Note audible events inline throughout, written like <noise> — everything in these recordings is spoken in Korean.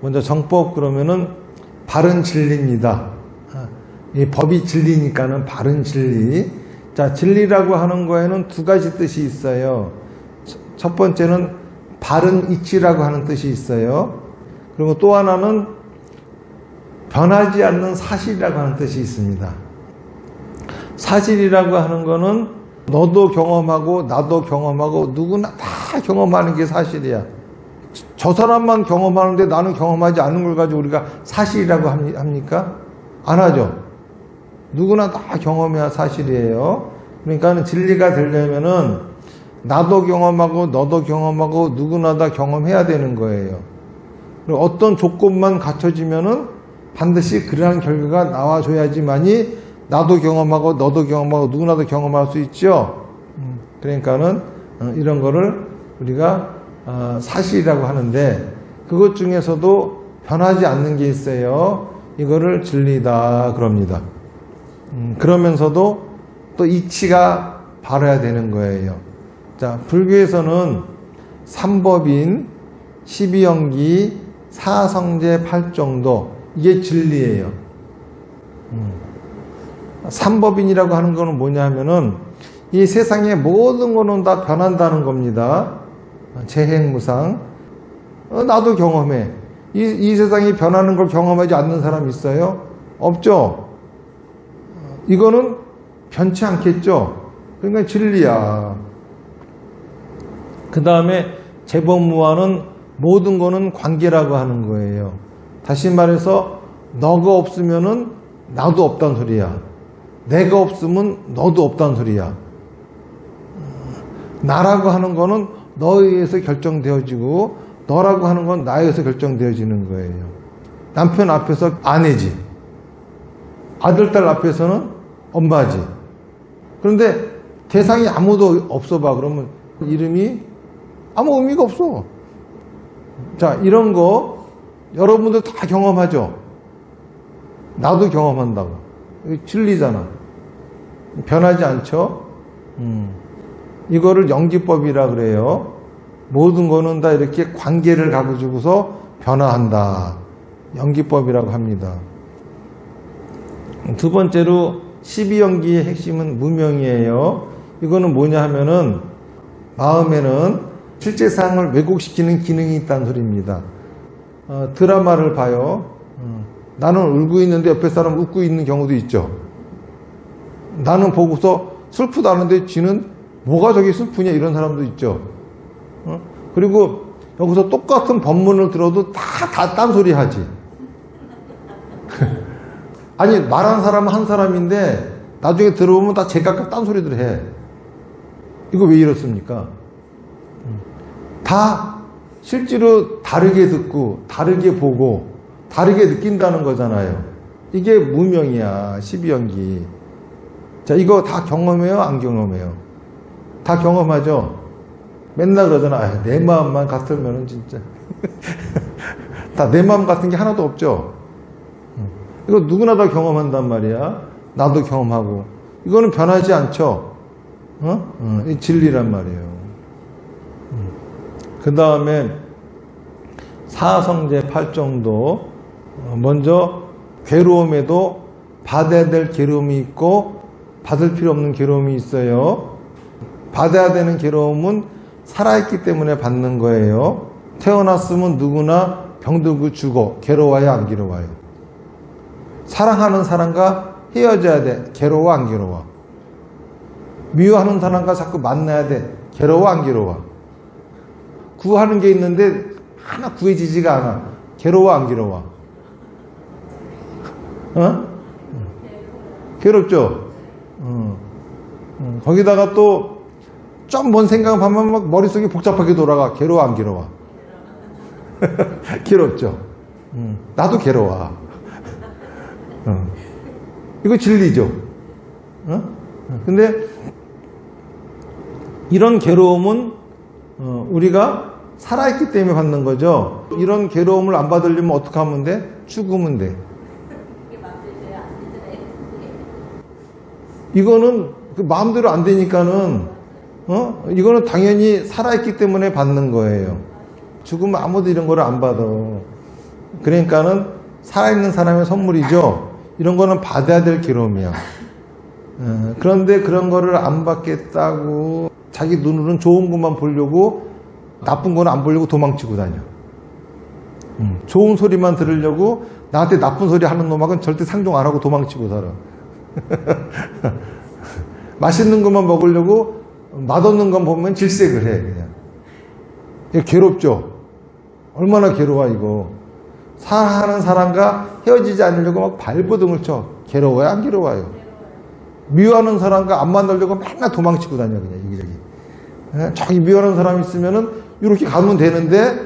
먼저 정법 그러면은 바른 진리입니다. 아, 이 법이 진리니까는 바른 진리. 자, 진리라고 하는 거에는 두 가지 뜻이 있어요. 첫 번째는 바른 이치라고 하는 뜻이 있어요. 그리고 또 하나는 변하지 않는 사실이라고 하는 뜻이 있습니다. 사실이라고 하는 거는 너도 경험하고 나도 경험하고 누구나 다 경험하는 게 사실이야. 저 사람만 경험하는데 나는 경험하지 않는 걸 가지고 우리가 사실이라고 합니- 합니까? 안 하죠. 누구나 다 경험해야 사실이에요. 그러니까 진리가 되려면은 나도 경험하고 너도 경험하고 누구나 다 경험해야 되는 거예요. 어떤 조건만 갖춰지면은 반드시 그러한 결과가 나와줘야지만이 나도 경험하고 너도 경험하고 누구나도 경험할 수 있죠. 음, 그러니까는 어, 이런 거를 우리가 어, 사실이라고 하는데 그것 중에서도 변하지 않는 게 있어요. 이거를 진리다 그럽니다. 음, 그러면서도 또 이치가 바라야 되는 거예요. 자, 불교에서는 삼법인, 십이연기, 사성제, 팔정도 이게 진리예요. 음. 삼법인이라고 하는 거는 뭐냐 하면은 이 세상의 모든 거는 다 변한다는 겁니다. 재행무상. 어, 나도 경험해. 이, 이 세상이 변하는 걸 경험하지 않는 사람 있어요? 없죠? 이거는 변치 않겠죠? 그러니까 진리야. 그 다음에 재범무화는 모든 거는 관계라고 하는 거예요. 다시 말해서 너가 없으면은 나도 없단 소리야. 내가 없으면 너도 없단 소리야. 나라고 하는 거는 너에 의해서 결정되어지고 너라고 하는 건 나에 의해서 결정되어지는 거예요. 남편 앞에서 아내지. 아들, 딸 앞에서는 엄마지. 그런데 대상이 아무도 없어 봐. 그러면 이름이 아무 의미가 없어. 자, 이런 거 여러분들 다 경험하죠? 나도 경험한다고. 진리잖아. 변하지 않죠? 음. 이거를 영지법이라 그래요. 모든 거는 다 이렇게 관계를 가지고서 변화한다. 연기법이라고 합니다. 두 번째로 12연기의 핵심은 무명이에요. 이거는 뭐냐 하면은 마음에는 실제 상황을 왜곡시키는 기능이 있다는 소리입니다. 어, 드라마를 봐요. 어, 나는 울고 있는데 옆에 사람 웃고 있는 경우도 있죠. 나는 보고서 슬프다는데 지는 뭐가 저기 슬프냐 이런 사람도 있죠. 어? 그리고 여기서 똑같은 법문을 들어도 다 다 딴소리 하지. <laughs> 아니 말한 사람은 한 사람인데 나중에 들어보면 다 제각각 딴소리들 해. 이거 왜 이렇습니까? 다 실제로 다르게 듣고 다르게 보고 다르게 느낀다는 거잖아요. 이게 무명이야 12연기. 자 이거 다 경험해요 안 경험해요? 다 경험하죠. 맨날 그러잖아. 아, 내 마음만 같으면은 진짜 <laughs> 다 내 마음 같은 게 하나도 없죠. 이거 누구나 다 경험한단 말이야. 나도 경험하고 이거는 변하지 않죠. 어? 어, 이 진리란 말이에요. 그 다음에 사성제 팔정도 어, 먼저 괴로움에도 받아야 될 괴로움이 있고 받을 필요 없는 괴로움이 있어요. 받아야 되는 괴로움은 살아있기 때문에 받는 거예요. 태어났으면 누구나 병들고 죽어. 괴로워야 안 괴로워요. 사랑하는 사람과 헤어져야 돼. 괴로워 안 괴로워. 미워하는 사람과 자꾸 만나야 돼. 괴로워 안 괴로워. 구하는 게 있는데 하나 구해지지가 않아. 괴로워 안 괴로워? 어? 괴롭죠? 어. 어. 거기다가 또 좀 뭔 생각을 하면 막 머릿속이 복잡하게 돌아가. 괴로워 안 괴로워? <laughs> 괴롭죠? 음. 나도 괴로워. 어. 이거 진리죠? 어? 근데 이런 괴로움은 어, 우리가 살아있기 때문에 받는 거죠. 이런 괴로움을 안 받으려면 어떻게 하면 돼? 죽으면 돼. 이거는 그 마음대로 안 되니까는 어? 이거는 당연히 살아있기 때문에 받는 거예요. 죽으면 아무도 이런 거를 안 받아. 그러니까는 살아있는 사람의 선물이죠. 이런 거는 받아야 될 괴로움이야. 어, 그런데 그런 거를 안 받겠다고 자기 눈으로는 좋은 것만 보려고 나쁜 거는 안 보려고 도망치고 다녀. 음, 좋은 소리만 들으려고 나한테 나쁜 소리 하는 놈하고는 절대 상종 안 하고 도망치고 살아. <laughs> 맛있는 것만 먹으려고 맛없는 것 보면 질색을 해 그냥. 괴롭죠. 얼마나 괴로워 이거. 사랑하는 사람과 헤어지지 않으려고 막 발버둥을 쳐. 괴로워요 안 괴로워요? 미워하는 사람과 안 만나려고 맨날 도망치고 다녀 그냥 여기저기. 예? 저기 미워하는 사람 있으면은 이렇게 가면 되는데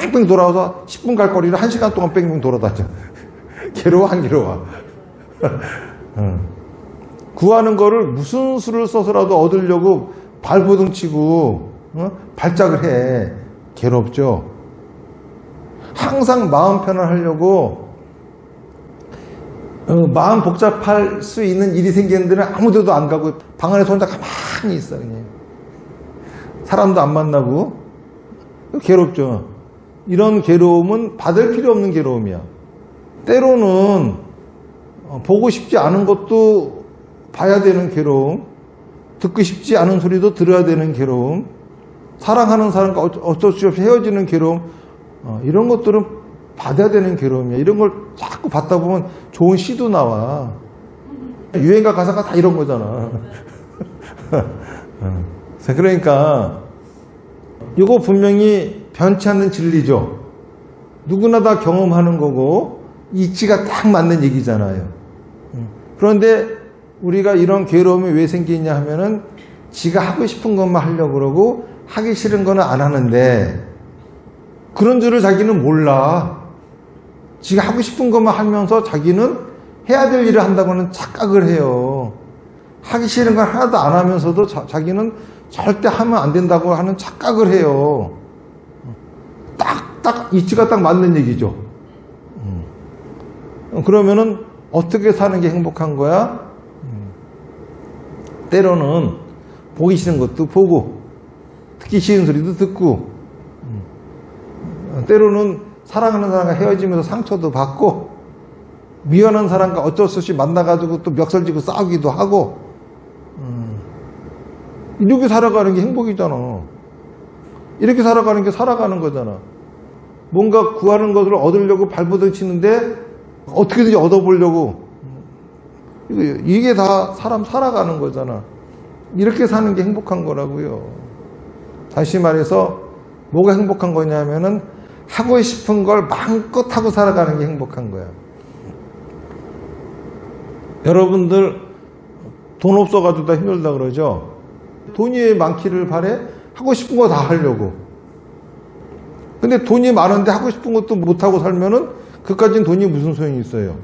뺑뺑 돌아와서 10분 갈 거리를 1시간 동안 뺑뺑 돌아다녀. <laughs> 괴로워 안 괴로워? <laughs> 어. 구하는 거를 무슨 수를 써서라도 얻으려고 발버둥 치고 어? 발작을 해. 괴롭죠. 항상 마음 편안하려고 어, 마음 복잡할 수 있는 일이 생기는 데는 아무 데도 안 가고 방 안에서 혼자 가만히 있어 그냥. 사람도 안 만나고 괴롭죠. 이런 괴로움은 받을 필요 없는 괴로움이야. 때로는 어, 보고 싶지 않은 것도 봐야 되는 괴로움, 듣고 싶지 않은 소리도 들어야 되는 괴로움, 사랑하는 사람과 어쩔 수 없이 헤어지는 괴로움, 어, 이런 것들은 받아야 되는 괴로움이야. 이런 걸 자꾸 받다 보면 좋은 시도 나와. 유행가 가사가 다 이런 거잖아. <laughs> 어. 자, 그러니까 이거 분명히 변치 않는 진리죠. 누구나 다 경험하는 거고 이치가 딱 맞는 얘기잖아요. 음. 그런데 우리가 이런 괴로움이 왜 생기냐 하면은 지가 하고 싶은 것만 하려고 그러고 하기 싫은 거는 안 하는데 그런 줄을 자기는 몰라. 지가 하고 싶은 것만 하면서 자기는 해야 될 일을 한다고는 착각을 해요. 하기 싫은 걸 하나도 안 하면서도 자, 자기는 절대 하면 안 된다고 하는 착각을 해요. 딱, 딱, 이치가 딱 맞는 얘기죠. 음. 그러면은 어떻게 사는 게 행복한 거야? 음. 때로는 보기 싫은 것도 보고, 듣기 싫은 소리도 듣고, 음. 때로는 사랑하는 사람과 헤어지면서 상처도 받고, 미워하는 사람과 어쩔 수 없이 만나가지고 또 멱살지고 싸우기도 하고, 음. 이렇게 살아가는 게 행복이잖아. 이렇게 살아가는 게 살아가는 거잖아. 뭔가 구하는 것을 얻으려고 발버둥 치는데 어떻게든지 얻어보려고. 이게 다 사람 살아가는 거잖아. 이렇게 사는 게 행복한 거라고요. 다시 말해서 뭐가 행복한 거냐면은 하고 싶은 걸 마음껏 하고 살아가는 게 행복한 거야. 여러분들 돈 없어가지고 다 힘들다 그러죠? 돈이 많기를 바래? 하고 싶은 거 다 하려고. 근데 돈이 많은데 하고 싶은 것도 못하고 살면은 그까진 돈이 무슨 소용이 있어요?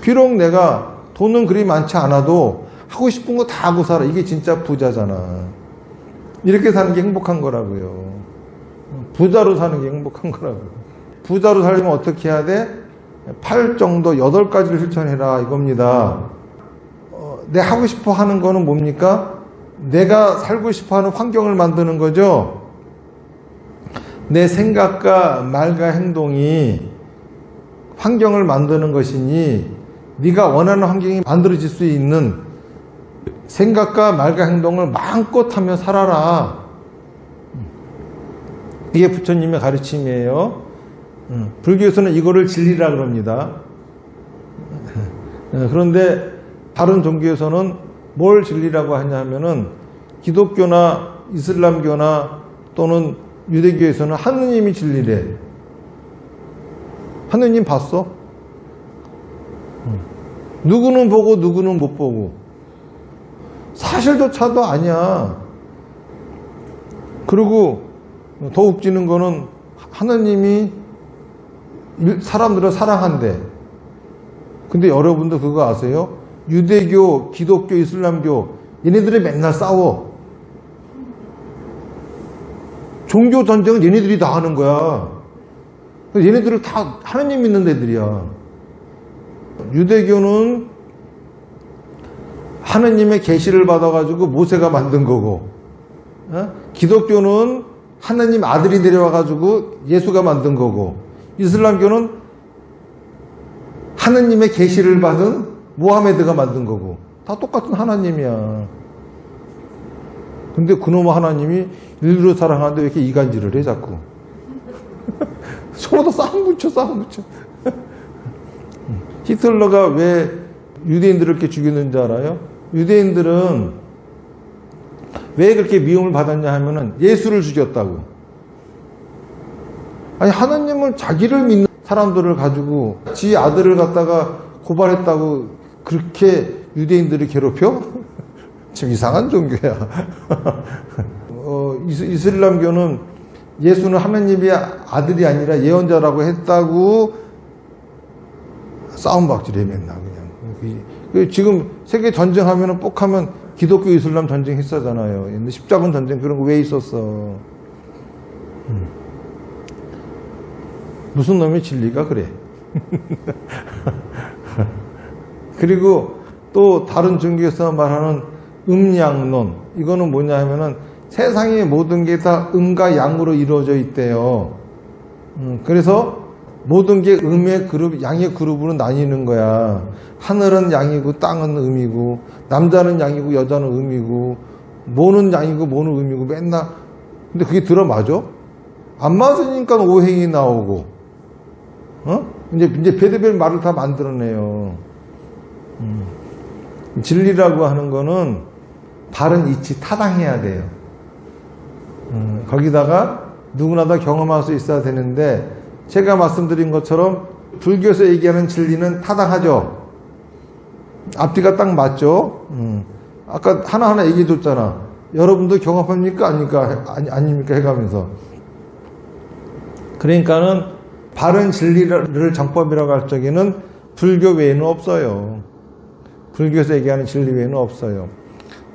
비록 내가 돈은 그리 많지 않아도 하고 싶은 거 다 하고 살아. 이게 진짜 부자잖아. 이렇게 사는 게 행복한 거라고요. 부자로 사는 게 행복한 거라고. 부자로 살려면 어떻게 해야 돼? 8 정도 8가지를 실천해라 이겁니다. 어, 내 하고 싶어 하는 거는 뭡니까? 내가 살고 싶어 하는 환경을 만드는 거죠. 내 생각과 말과 행동이 환경을 만드는 것이니 네가 원하는 환경이 만들어질 수 있는 생각과 말과 행동을 마음껏 하며 살아라. 이게 부처님의 가르침이에요. 음, 불교에서는 이거를 진리라 그럽니다. 어, 그런데 다른 종교에서는 뭘 진리라고 하냐면은 기독교나 이슬람교나 또는 유대교에서는 하느님이 진리래. 하느님 봤어? 음. 누구는 보고 누구는 못 보고. 사실조차도 아니야. 그리고 더 웃기는 거는 하나님이 일- 사람들을 사랑한대. 근데 여러분도 그거 아세요? 유대교, 기독교, 이슬람교 얘네들이 맨날 싸워. 종교 전쟁은 얘네들이 다 하는 거야. 얘네들을 다 하나님 믿는 애들이야. 유대교는 하느님의 계시를 받아가지고 모세가 만든 거고, 어? 기독교는 하느님 아들이 내려와가지고 예수가 만든 거고, 이슬람교는 하느님의 계시를 받은 모하메드가 만든 거고 다 똑같은 하나님이야. 근데 그놈의 하나님이 인류를 사랑하는데 왜 이렇게 이간질을 해 자꾸? 서로 다 싸움 붙여 싸움 붙여. 히틀러가 왜 유대인들을 이렇게 죽였는지 알아요? 유대인들은 왜 그렇게 미움을 받았냐 하면은 예수를 죽였다고. 아니 하나님은 자기를 믿는 사람들을 가지고 지 아들을 갖다가 고발했다고 그렇게 유대인들을 괴롭혀? <laughs> 좀 이상한 종교야. <laughs> 어, 이슬람교는 예수는 하나님의 아들이 아니라 예언자라고 했다고 싸움박질해 맨날 그냥. 그- 그 지금 세계 전쟁하면은 뻑 하면 기독교 이슬람 전쟁 했었잖아요. 옛날 십자군 전쟁 그런 거 왜 있었어? 음. 무슨 놈의 진리가 그래? <laughs> 그리고 또 다른 종교에서 말하는 음양론 이거는 뭐냐 하면은 세상의 모든 게 다 음과 양으로 이루어져 있대요. 음, 그래서 모든 게 음의 그룹, 양의 그룹으로 나뉘는 거야. 하늘은 양이고 땅은 음이고 남자는 양이고 여자는 음이고 모는 양이고 모는 음이고 맨날 근데 그게 들어 맞아? 안 맞으니까 오행이 나오고 어? 이제 이제 배드별 말을 다 만들어내요. 음. 진리라고 하는 거는 바른 이치 타당해야 돼요. 음, 거기다가 누구나 다 경험할 수 있어야 되는데 제가 말씀드린 것처럼 불교에서 얘기하는 진리는 타당하죠. 앞뒤가 딱 맞죠. 음. 아까 하나하나 얘기해 줬잖아. 여러분도 경험합니까? 아닙니까? 아니, 아닙니까? 해가면서. 그러니까는 바른 진리를 정법이라고 할 적에는 불교 외에는 없어요. 불교에서 얘기하는 진리 외에는 없어요.